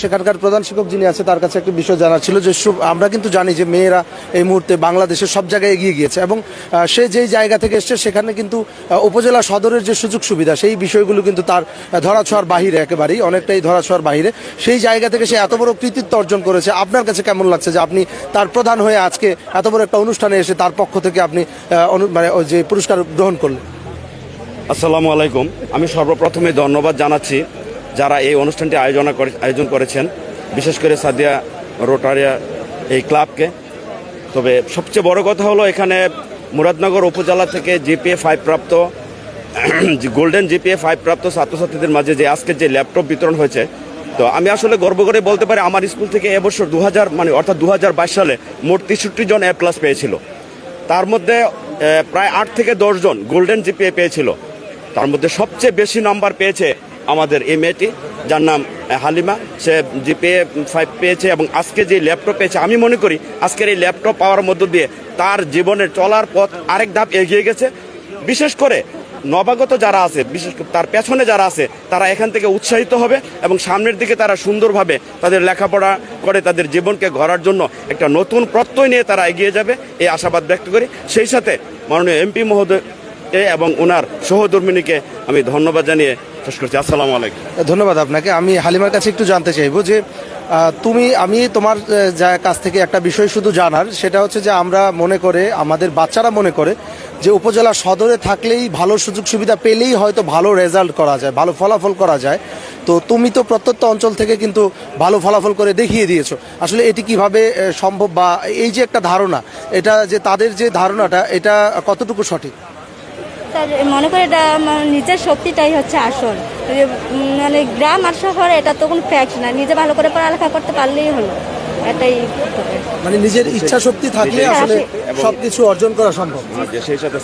সেখানকার প্রধান শিক্ষক যিনি আছে, তার কাছে একটি বিষয় জানার ছিল যে আমরা কিন্তু জানি যে মেয়েরা এই মুহূর্তে বাংলাদেশের সব জায়গায় এগিয়ে গিয়েছে এবং সে যেই জায়গা থেকে এসছে, সেখানে কিন্তু উপজেলা সদরের যে সুযোগ সুবিধা, সেই বিষয়গুলো কিন্তু তার ধরাছোঁয়ার বাহিরে একেবারেই, অনেকটাই ধরাছোঁয়ার বাহিরে। সেই জায়গা থেকে সে এত বড় কৃতিত্ব অর্জন করেছে। আপনার কাছে কেমন লাগছে যে, আপনি তার প্রধান হয়ে আজকে এত বড় একটা অনুষ্ঠানে এসে তার পক্ষ থেকে আপনি মানে যে পুরস্কার গ্রহণ করলেন? আসসালামু আলাইকুম। আমি সর্বপ্রথমে ধন্যবাদ জানাচ্ছি যারা এই অনুষ্ঠানটি আয়োজন করে- আয়োজন করেছেন, বিশেষ করে সাদিয়া রোটারিয়া এই ক্লাবকে। তবে সবচেয়ে বড় কথা হলো এখানে মুরাদনগর উপজেলা থেকে জিপিএ ফাইভ প্রাপ্ত গোল্ডেন জিপিএ ফাইভ প্রাপ্ত ছাত্রছাত্রীদের মাঝে যে আজকে যে ল্যাপটপ বিতরণ হয়েছে, তো আমি আসলে গর্ব করে বলতে পারি আমার স্কুল থেকে এবছর দু হাজার মানে অর্থাৎ দু হাজার বাইশ সালে মোট তেষট্টি জন এ প্লাস পেয়েছিল। তার মধ্যে প্রায় আট থেকে দশ জন গোল্ডেন জিপিএ পেয়েছিল। তার মধ্যে সবচেয়ে বেশি নাম্বার পেয়েছে আমাদের এই মেয়েটি, যার নাম হালিমা, সে জিপিএ ফাইভ পেয়েছে এবং আজকে যে ল্যাপটপ পেয়েছে, আমি মনে করি আজকের এই ল্যাপটপ পাওয়ার মধ্য দিয়ে তার জীবনের চলার পথ আরেক ধাপ এগিয়ে গেছে। বিশেষ করে নবাগত যারা আছে, বিশেষ করে তার পেছনে যারা আছে, তারা এখান থেকে উৎসাহিত হবে এবং সামনের দিকে তারা সুন্দরভাবে তাদের লেখাপড়া করে, তাদের জীবনকে গড়ার জন্য একটা নতুন প্রত্যয় নিয়ে তারা এগিয়ে যাবে, এই আশাবাদ ব্যক্ত করি। সেই সাথে মাননীয় এমপি মহোদয় এবং ওনার সহধর্মিনীকে আমি ধন্যবাদ জানিয়ে শেষ করছি। আসসালামু আলাইকুম। ধন্যবাদ আপনাকে। আমি হালিমার কাছে একটু জানতে চাইব যে তুমি, আমি তোমার কাছ থেকে একটা বিষয় শুধু জানার, সেটা হচ্ছে যে আমরা মনে করে, আমাদের বাচ্চারা মনে করে যে উপজেলা সদরে থাকলেই ভালো সুযোগ সুবিধা পেলেই হয়তো ভালো রেজাল্ট করা যায়, ভালো ফলাফল করা যায়। তো তুমি তো প্রত্যন্ত অঞ্চল থেকে কিন্তু ভালো ফলাফল করে দেখিয়ে দিয়েছ। আসলে এটি কীভাবে সম্ভব বা এই যে একটা ধারণা, এটা যে তাদের যে ধারণাটা, এটা কতটুকু সঠিক? তার মনে করে এটা নিজের শক্তিটাই হচ্ছে আসল। মানে গ্রাম আর শহর এটা তখন কোনো ফ্যাক্ট না। নিজে ভালো করে পড়ালেখা করতে পারলেই হলো। এটাই মানে নিজের ইচ্ছা শক্তি থাকলে আসলে সবকিছু অর্জন করা সম্ভব। সেই সাথে